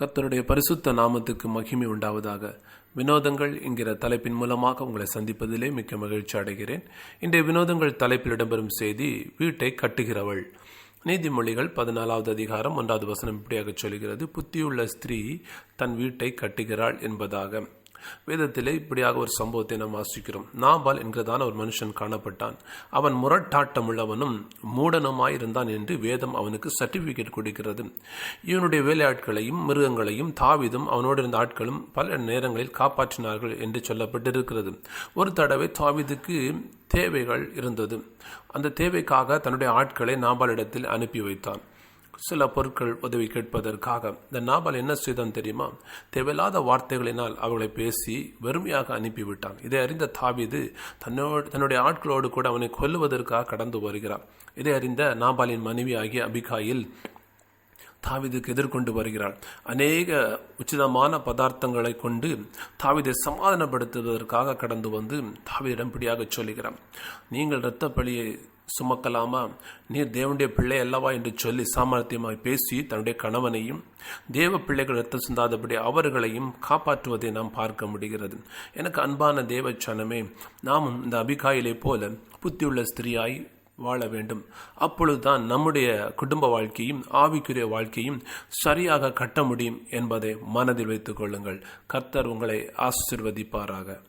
கர்த்தருடைய பரிசுத்த நாமத்துக்கு மகிமை உண்டாவதாக. வினோதங்கள் என்கிற தலைப்பின் மூலமாக உங்களை சந்திப்பதிலே மிக்க மகிழ்ச்சி அடைகிறேன். இன்றைய வினோதங்கள் தலைப்பில் இடம்பெறும் செய்தி வீட்டை கட்டுகிறவள். நீதிமொழிகள் பதினாலாவது அதிகாரம் ஒன்றாவது வசனம் இப்படியாக சொல்கிறது புத்தியுள்ள ஸ்திரீ தன் வீட்டை கட்டுகிறாள் என்பதாக. வேதத்திலே இப்படியாக ஒரு சம்பவத்தை நாம் வாசிக்கிறோம். நாபால் என்கிறதான ஒரு மனுஷன் காணப்பட்டான். அவன் முரட்டாட்டம் உள்ளவனும் மூடனுமாயிருந்தான் என்று வேதம் அவனுக்கு சர்டிபிகேட் கொடுக்கிறது. இவனுடைய வேலையாட்களையும் மிருகங்களையும் தாவிதும் அவனோடு இருந்த ஆட்களும் பல நேரங்களில் காப்பாற்றினார்கள் என்று சொல்லப்பட்டிருக்கிறது. ஒரு தடவை தாவிதுக்கு தேவைகள் இருந்தது. அந்த தேவைக்காக தன்னுடைய ஆட்களை நாபாலிடத்தில் அனுப்பி வைத்தான். சில பொருட்கள் உதவி கேட்பதற்காக. இந்த நாபால் என்ன செய்தான் தெரியுமா? தேவையில்லாத வார்த்தைகளினால் அவர்களை பேசி வெறுமையாக அனுப்பிவிட்டான். இதை அறிந்த தாவிது தன்னோடு தன்னுடைய ஆட்களோடு கூட அவனை கொல்லுவதற்காக கடந்து வருகிறான். இதை அறிந்த நாபாலின் மனைவி ஆகிய அபிகாயில் தாவிதுக்கு எதிர்கொண்டு வருகிறாள். அநேக உச்சிதமான பதார்த்தங்களை கொண்டு தாவிதை சமாதானப்படுத்துவதற்காக கடந்து வந்து தாவிதிடம் பிடியாக சொல்லுகிறான். நீங்கள் இரத்த பலியை சுமக்கலாமா? நீர் தேவனுடைய பிள்ளை அல்லவா? என்று சொல்லி சாமர்த்தியமாய் பேசி தன்னுடைய கணவனையும் தேவ பிள்ளைகள் ரத்தம் சிந்தாதபடி அவர்களையும் காப்பாற்றுவதை நாம் பார்க்க முடிகிறது. எனக்கு அன்பான தேவச்சனமே நாமும் இந்த அபிகாயிலை போல புத்தியுள்ள ஸ்திரியாய் வாழ வேண்டும். அப்பொழுதுதான் நம்முடைய குடும்ப வாழ்க்கையும் ஆவிக்குரிய வாழ்க்கையும் சரியாக கட்ட முடியும் என்பதை மனதில் வைத்துக் கொள்ளுங்கள். கர்த்தர் உங்களை ஆசிர்வதிப்பாராக.